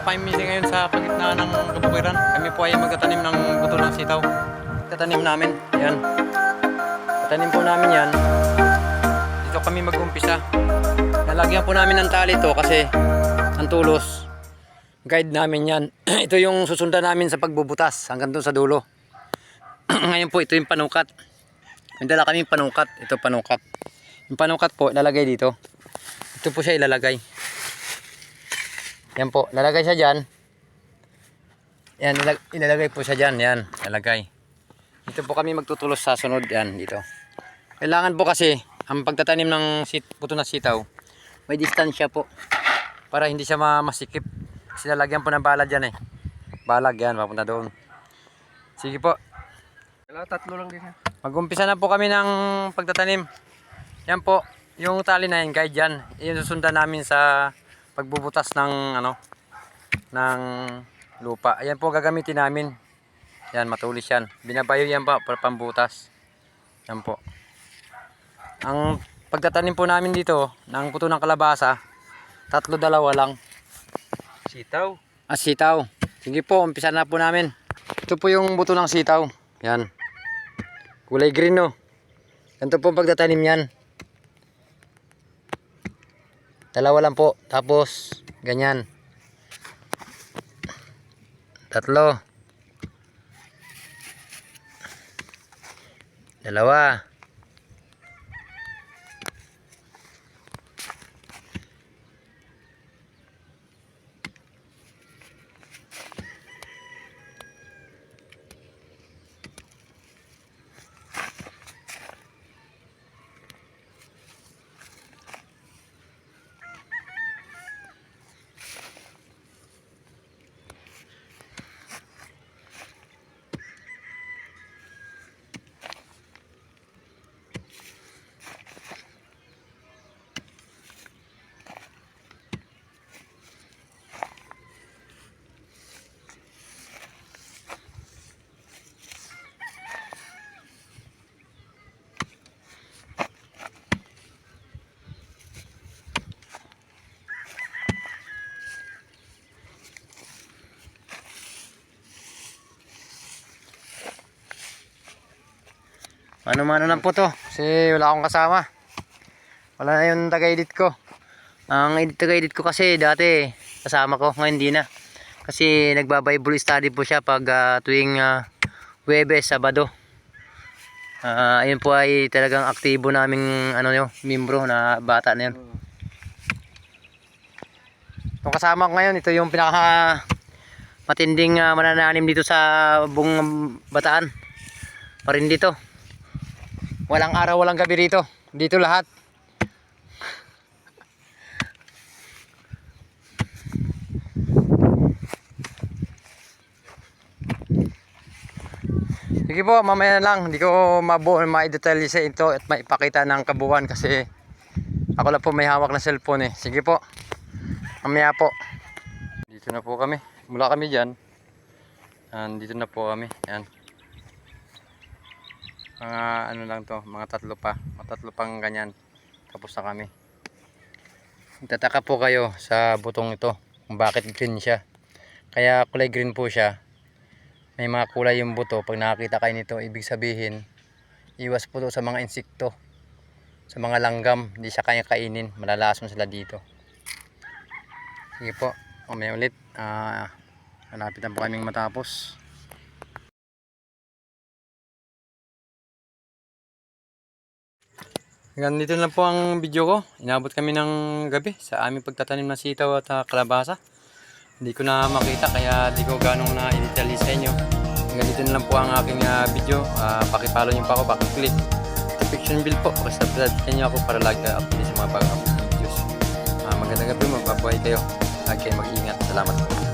po kami ngayon sa pagitna ng kabukiran. Kami po ay magtatanim ng buto ng sitaw. Tatanim namin. Yan. Tatanim po namin yan. Dito kami mag-umpisa. Nalagyan po namin ng tali to kasi ang tulos. Guide namin yan. ito yung susundan namin sa pagbubutas hanggang doon sa dulo. Ngayon po ito yung panukat. May dala kaming panukat. Ito panukat. Yung panukat po ilalagay dito. Ito po siya ilalagay. Yan po, lalagay siya dyan. Yan, ilag- ilalagay po siya dyan. Yan, ilalagay. Dito po kami magtutulos sa sunod. Yan, dito. Kailangan po kasi, ang pagtatanim ng sit, puto na sitaw, may distansya po. Para hindi siya ma- masikip. Kasi lalagyan po ng balag dyan eh. Balag yan, papunta doon. Sige po, Wala, tatlo lang din yan. Mag-umpisa na po kami ng pagtatanim. Yan po, yung tali na yun, guide yan. Yun susundan namin sa pagbubutas ng ano ng lupa. Ayan po gagamitin namin. Yan, matulis yan. Binabayo yan pa para pambutas. Yan po. Ang pagtatanim po namin dito ng puto ng kalabasa, tatlo dalawa lang. Sitaw. Ah, sitaw. Sige po, umpisa na po namin. Ito po yung buto ng sitaw. Yan. Kulay green no. Ganito po pagtatanim yan. Dalawa lang po. Tapos, ganyan. Tatlo. Dalawa. Mano-mano lang po to. Kasi wala akong kasama. Wala na yung taga-edit ko. Ang edit taga-edit ko kasi dati kasama ko. Ngayon hindi na. Kasi nagba-bible study po siya pag ah, tuwing uh, Webes, Sabado. Ah, ayun po ay talagang aktibo naming ano yun, membro na bata na yun. Itong kasama ko ngayon, ito yung pinaka matinding ah, manananim dito sa buong bataan. Pa dito. Walang araw, walang gabi rito. Dito lahat. Sige po, mamaya lang. Hindi ko mabuo ma-detalye sa ito at maipakita ng kabuuan kasi ako lang po may hawak na cellphone eh. Sige po. Mamaya po. Dito na po kami. Mula kami dyan. Dito na po kami. Yan mga ano lang to mga tatlo pa. Mga tatlo pang ganyan. Tapos na kami. Tataka po kayo sa butong ito kung bakit green siya. Kaya kulay green po siya. May mga kulay yung buto. Pag nakakita kayo nito ibig sabihin iwas po sa mga insekto. Sa mga langgam hindi siya kaya kainin. Malalason sila dito. Sige po mamaya ulit. Ah malapit na po kaming matapos Hanggang dito na po ang video ko. Inabot kami ng gabi sa aming pagtatanim ng sitaw at ah, kalabasa. Hindi ko na makita kaya di ko ganong na i-detalye sa inyo. Hanggang dito lang po ang aking ah, video. Uh, pakipollow niyo pa ako, pakiclick. Notification bell po. Pakisubscribe niyo ako para lagi na update sa mga bagong videos. Uh, magandang gabi, magpapuhay kayo. Kayo mag-ingat. Salamat po.